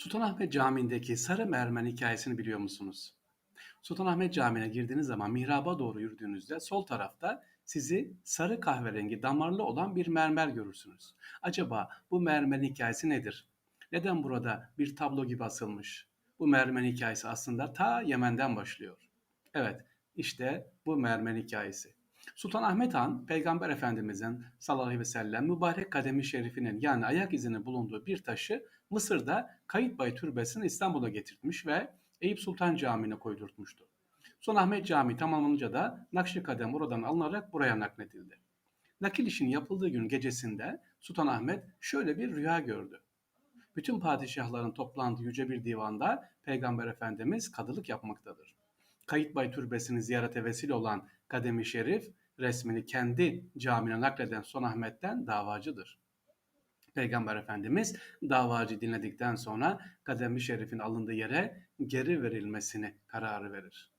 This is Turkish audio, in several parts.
Sultanahmet Camii'ndeki sarı mermer hikayesini biliyor musunuz? Sultanahmet Camii'ne girdiğiniz zaman mihraba doğru yürüdüğünüzde sol tarafta sizi sarı kahverengi damarlı olan bir mermer görürsünüz. Acaba bu mermerin hikayesi nedir? Neden burada bir tablo gibi asılmış? Bu mermerin hikayesi aslında ta Yemen'den başlıyor. Evet, işte bu mermer hikayesi. Sultanahmet Han, Peygamber Efendimizin sallallahu aleyhi ve sellem mübarek kademi şerifinin yani ayak izinin bulunduğu bir taşı Mısır'da Kayıtbay Türbesi'ni İstanbul'a getirtmiş ve Eyüp Sultan Camii'ne koydurtmuştu. Sultanahmet Camii tamamlanınca da Nakşikadem oradan alınarak buraya nakledildi. Nakil işinin yapıldığı gün gecesinde Sultanahmet şöyle bir rüya gördü. Bütün padişahların toplandığı yüce bir divanda Peygamber Efendimiz kadılık yapmaktadır. Kayıtbay Türbesi'ni ziyarete vesile olan Kademi Şerif resmini kendi camine nakleden Sultanahmet'ten davacıdır. Peygamber Efendimiz davacı dinledikten sonra Kademi Şerif'in alındığı yere geri verilmesini kararı verir.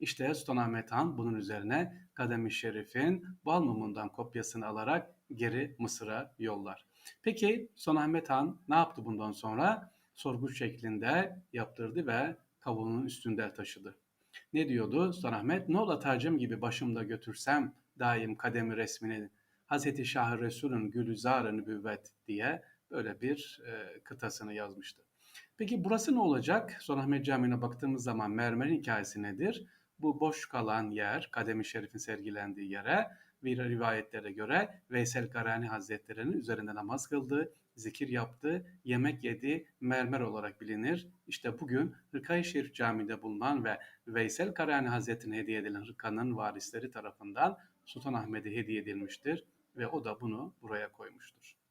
İşte Sultanahmet Han bunun üzerine Kademi Şerif'in bal mumundan kopyasını alarak geri Mısır'a yollar. Peki Sultanahmet Han ne yaptı bundan sonra? Sorgu şeklinde yaptırdı ve kavunun üstünde taşıdı. Ne diyordu Sultanahmet? Ne ola tacım gibi başımda götürsem daim kademi resmini Hazreti Şah Resul'ün Gülizar-ı Nübüvvet diye böyle bir e, kıtasını yazmıştı. Peki burası ne olacak? Sultanahmet Camii'ne baktığımız zaman mermerin hikayesi nedir? Bu boş kalan yer, Kademi Şerif'in sergilendiği yere bir rivayetlere göre Veysel Karani Hazretleri'nin üzerinde namaz kıldı, zikir yaptı, yemek yedi, mermer olarak bilinir. İşte bugün Hırkay-ı Şerif Camii'de bulunan ve Veysel Karani Hazretleri'ne hediye edilen hırkanın varisleri tarafından Sultanahmet'e hediye edilmiştir ve o da bunu buraya koymuştur.